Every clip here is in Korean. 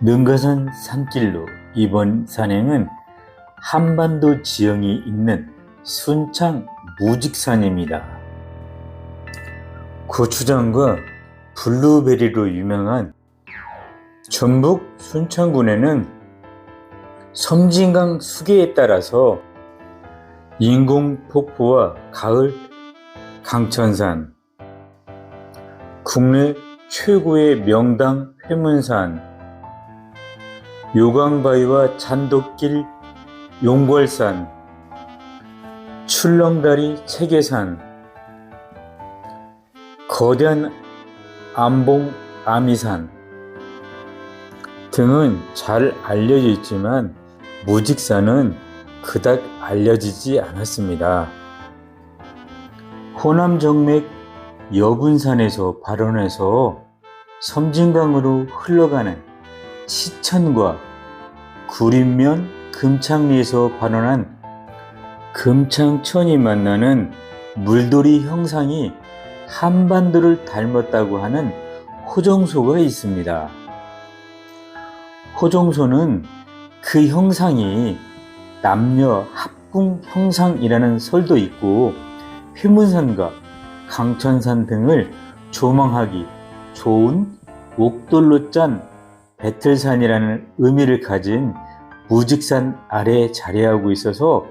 능가산 산길로 이번 산행은 한반도 지형이 있는 순창 무직산입니다. 고추장과 블루베리로 유명한 전북 순창군에는 섬진강 수계에 따라서 인공폭포와 가을 강천산, 국내 최고의 명당 회문산, 요강바위와 잔도길 용궐산, 출렁다리 체계산, 거대한 암봉 아미산 등은 잘 알려져 있지만 무직산은 그닥 알려지지 않았습니다. 호남 정맥 여분산에서 발원해서 섬진강으로 흘러가는 시천과 구림면 금창리에서 발원한 금창천이 만나는 물돌이 형상이 한반도를 닮았다고 하는 호정소가 있습니다. 호정소는 그 형상이 남녀 합궁 형상이라는 설도 있고 회문산과 강천산 등을 조망하기 좋은 옥돌로 짠 배틀산이라는 의미를 가진 무직산 아래에 자리하고 있어서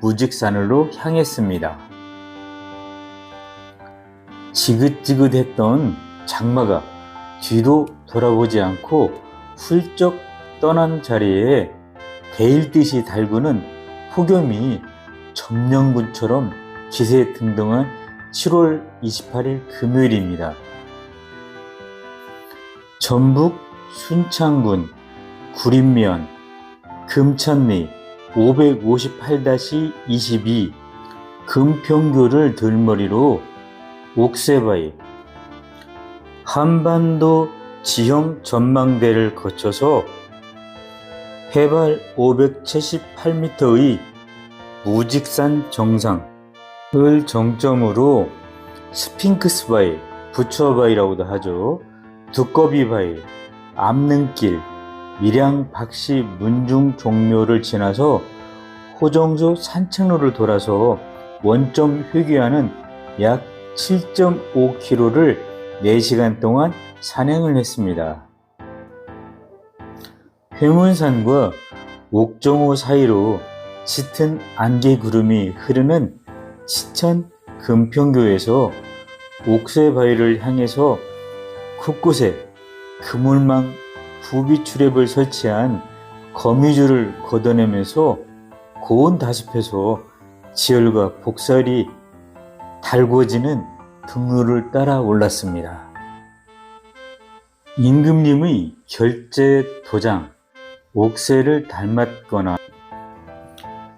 무직산으로 향했습니다. 지긋지긋했던 장마가 뒤도 돌아보지 않고 훌쩍 떠난 자리에 데일듯이 달구는 폭염이 점령군처럼 기세 등등한 7월 28일 금요일입니다. 전북 순창군 구림면 금천리 558-22 금평교를 들머리로 옥새바위 한반도 지형 전망대를 거쳐서 해발 578m의 무직산 정상을 정점으로 스핑크스 바위, 부처 바위라고도 하죠. 두꺼비 바위, 암능길, 밀양 박씨 문중 종묘를 지나서 호정소 산책로를 돌아서 원점 회귀하는 약 7.5km를 4시간 동안 산행을 했습니다. 회문산과 옥정호 사이로 짙은 안개 구름이 흐르는 시천 금평교에서 옥새바위를 향해서 곳곳에 그물망 부비출랩을 설치한 거미줄을 걷어내면서 고온 다습해서 지열과 복살이 달궈지는 등로를 따라 올랐습니다. 임금님의 결제 도장, 옥새를 닮았거나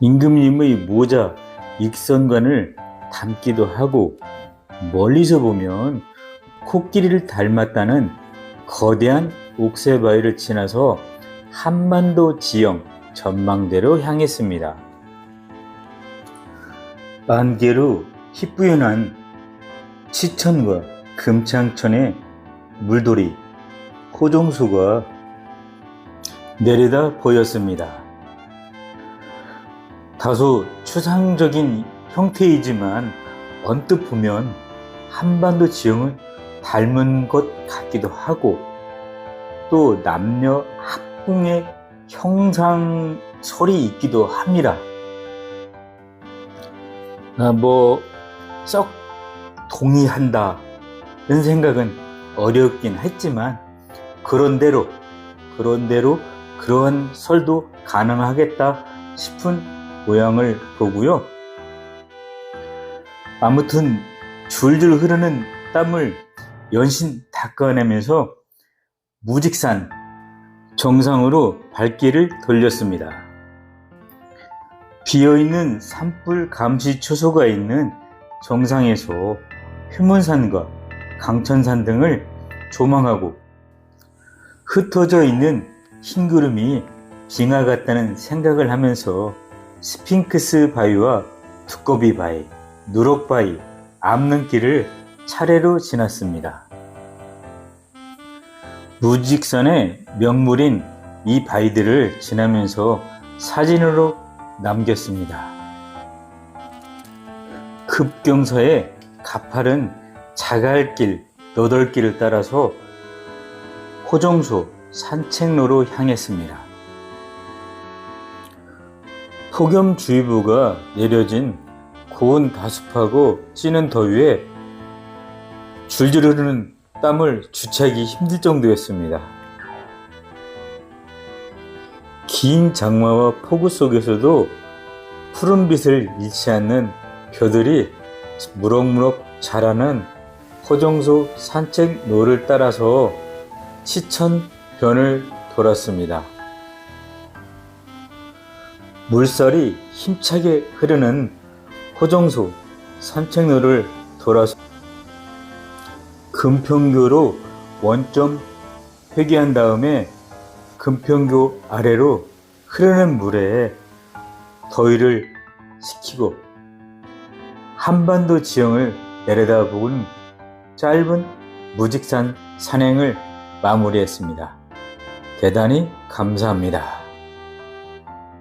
임금님의 모자, 익선관을 닮기도 하고 멀리서 보면 코끼리를 닮았다는 거대한 옥새바위를 지나서 한반도 지형 전망대로 향했습니다. 안개로 희뿌연한 치천과 금창천의 물돌이 호종수가 내려다 보였습니다. 다소 추상적인 형태이지만 언뜻 보면 한반도 지형을 닮은 것 같기도 하고 또 남녀 합궁의 형상설이 있기도 합니다. 아, 뭐, 썩 동의한다. 이런 생각은 어렵긴 했지만, 그런대로, 그런대로 그러한 설도 가능하겠다 싶은 모양을 보고요. 아무튼 줄줄 흐르는 땀을 연신 닦아내면서 무직산 정상으로 발길을 돌렸습니다. 비어있는 산불 감시 초소가 있는 정상에서 휴문산과 강천산 등을 조망하고 흩어져 있는 흰 구름이 빙하 같다는 생각을 하면서 스핑크스 바위와 두꺼비 바위, 누럭 바위, 암릉길을 차례로 지났습니다. 무직산의 명물인 이 바위들을 지나면서 사진으로 남겼습니다. 급경사의 가파른 자갈길, 너덜길을 따라서 호정소 산책로로 향했습니다. 폭염주의보가 내려진 고온 다습하고 찌는 더위에 줄줄 흐르는 땀을 주체하기 힘들 정도였습니다. 긴 장마와 폭우 속에서도 푸른빛을 잃지 않는 벼들이 무럭무럭 자라는 호정소 산책로를 따라서 치천변을 돌았습니다. 물살이 힘차게 흐르는 호정소 산책로를 돌아서 금평교로 원점 회귀한 다음에 금평교 아래로 흐르는 물에 더위를 식히고 한반도 지형을 내려다보는 짧은 무직산 산행을 마무리했습니다. 대단히 감사합니다.